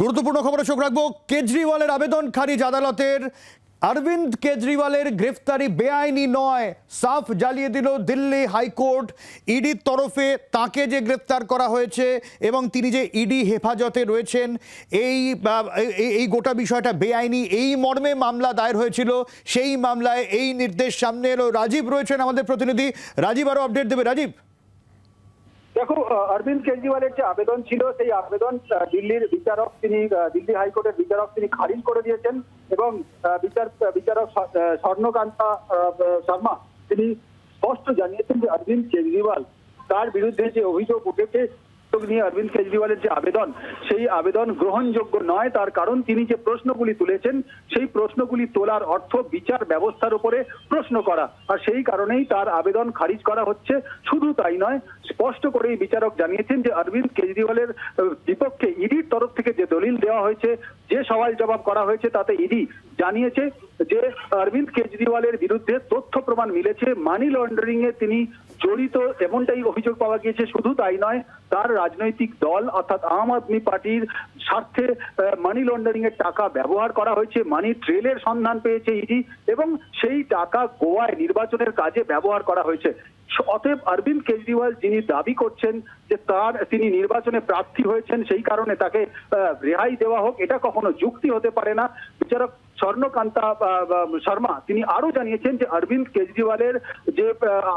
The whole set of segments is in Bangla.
গুরুত্বপূর্ণ খবরে চোখ রাখব। কেজরিওয়ালের আবেদন খারিজ আদালতের। অরবিন্দ কেজরিওয়ালের গ্রেফতারি বেআইনি নয়, সাফ জ্বালিয়ে দিল দিল্লি হাইকোর্ট। ইডির তরফে তাকে যে গ্রেফতার করা হয়েছে এবং তিনি যে ইডি হেফাজতে রয়েছেন, এই এই- গোটা বিষয়টা বেআইনি, এই মর্মে মামলা দায়ের হয়েছিল, সেই মামলায় এই নির্দেশ সামনে এলো। রাজীব রয়েছেন আমাদের প্রতিনিধি। রাজীব আরও আপডেট দেবে। রাজীব? দেখো অরবিন্দ কেজরিওয়ালের যে আবেদন ছিল, সেই আবেদন দিল্লির বিচারক তিনি দিল্লি হাইকোর্টের বিচারক তিনি খারিজ করে দিয়েছেন এবং বিচার বিচারক স্বর্ণকান্তা শর্মা তিনি স্পষ্ট জানিয়েছেন যে অরবিন্দ কেজরিওয়াল তার বিরুদ্ধে যে অভিযোগ উঠেছে নিয়ে অরবিন্দ কেজরিওয়ালের যে আবেদন, সেই আবেদন গ্রহণযোগ্য নয়। তার কারণ তিনি যে প্রশ্নগুলি তুলেছেন, সেই প্রশ্নগুলি তোলার অর্থ বিচার ব্যবস্থার উপরে প্রশ্ন করা। আর সেই কারণেই তার আবেদন খারিজ করা হচ্ছে। শুধু তাই নয়, স্পষ্ট করেই বিচারক জানিয়েছেন যে অরবিন্দ কেজরিওয়ালের বিপক্ষে ইডির তরফ থেকে যে দলিল দেওয়া হয়েছে, যে সওয়াল জবাব করা হয়েছে, তাতে ইডি জানিয়েছে যে অরবিন্দ কেজরিওয়ালের বিরুদ্ধে তথ্য প্রমাণ মিলেছে। মানি লন্ডারিং এ তিনি জড়িত এমনটাই অভিযোগ পাওয়া গিয়েছে, শুধু তাই নয়, তার রাজনৈতিক দল অর্থাৎ আম আদমি পার্টির স্বার্থে মানি লন্ডারিং এর টাকা ব্যবহার করা হয়েছে মানি ট্রেলের সন্ধান পেয়েছে ইডি, এবং সেই টাকা গোয়ায় নির্বাচনের কাজে ব্যবহার করা হয়েছে। অতএব অরবিন্দ কেজরিওয়াল যিনি দাবি করছেন যে তার, তিনি নির্বাচনে প্রার্থী হয়েছেন, সেই কারণে তাকে রেহাই দেওয়া হোক, এটা কখনো যুক্তি হতে পারে না। বিচারক স্বর্ণকান্তা শর্মা, তিনি আরও জানিয়েছেন যে অরবিন্দ কেজরিওয়ালের যে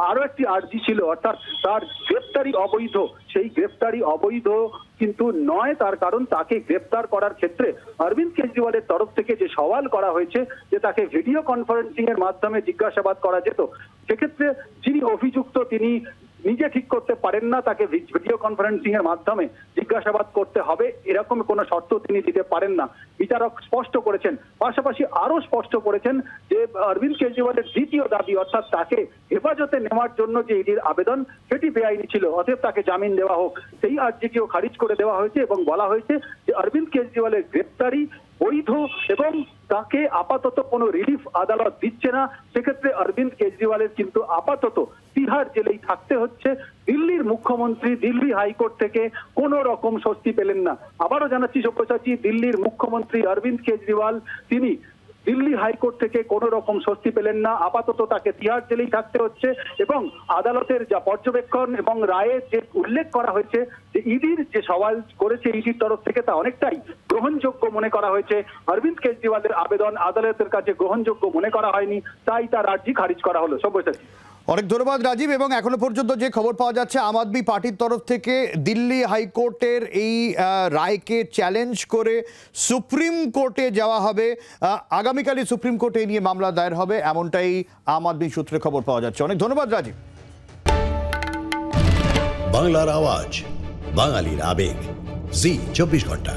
আরও একটি আর্জি ছিল, অর্থাৎ তার গ্রেপ্তারি অবৈধ, সেই গ্রেপ্তারি অবৈধ কিন্তু নয়, তার কারণ তাকে গ্রেপ্তার করার ক্ষেত্রে অরবিন্দ কেজরিওয়ালের তরফ থেকে যে সওয়াল করা হয়েছে, যে তাকে ভিডিও কনফারেন্সিং এর মাধ্যমে জিজ্ঞাসাবাদ করা যেত, সেক্ষেত্রে যিনি অভিযুক্ত, তিনি নিজে ঠিক করতে পারেন না, তাকে ভিডিও কনফারেন্সিং এর মাধ্যমে জিজ্ঞাসাবাদ করতে হবে। এরকম কোনো শর্ত তিনি দিতে পারেন না। বিচারক স্পষ্ট করেছেন। পাশাপাশি আরও স্পষ্ট করেছেন যে, অরবিন্দ কেজরিওয়ালের দ্বিতীয় দাবি, অর্থাৎ তাকে হেফাজতে নেওয়ার জন্য যে ইডির আবেদন, সেটি বেআইনি ছিল। অতএব তাকে জামিন দেওয়া হোক। সেই আর্জিটিও খারিজ করে দেওয়া হয়েছে এবং বলা হয়েছে যে, অরবিন্দ কেজরিওয়ালের গ্রেপ্তারি বৈধ এবং তাকে আপাতত কোনো রিলিফ আদালত দিচ্ছে না। সেক্ষেত্রে অরবিন্দ কেজরিওয়ালের কিন্তু আপাতত তিহার জেলেই থাকতে হচ্ছে। দিল্লির মুখ্যমন্ত্রী, দিল্লি হাইকোর্ট থেকে কোনো রকম স্বস্তি পেলেন না। আবারও জানাচ্ছি, সব্যসাচী, দিল্লির মুখ্যমন্ত্রী অরবিন্দ কেজরিওয়াল, তিনি দিল্লি হাইকোর্ট থেকে কোনো রকম স্বস্তি পেলেন না। আপাতত তাকে তিহার জেলেই থাকতে হচ্ছে এবং আদালতের যা পর্যবেক্ষণ এবং রায়ে যে উল্লেখ করা হয়েছে যে ইডির যে সওয়াল করেছে ইডির তরফ থেকে তা অনেকটাই গ্রহণযোগ্য মনে করা হয়েছে। অরবিন্দ কেজরিওয়ালের আবেদন আদালতের কাছে গ্রহণযোগ্য মনে করা হয়নি, তাই তার আর্জি খারিজ করা হলো। সব্যসাচী। অনেক ধন্যবাদ, রাজীব। এবং এখনও পর্যন্ত যে খবর পাওয়া যাচ্ছে, আম আদমি পার্টির তরফ থেকে দিল্লি হাইকোর্টের এই রায়কে চ্যালেঞ্জ করে সুপ্রিম কোর্টে যাওয়া হবে। আগামীকালই সুপ্রিম কোর্টে নিয়ে মামলা দায়ের হবে, এমনটাই আম আদমি সূত্রে খবর পাওয়া যাচ্ছে। অনেক ধন্যবাদ, রাজীব। বাংলার আওয়াজ, বাঙালির আবেগ। জি, চব্বিশ ঘণ্টা।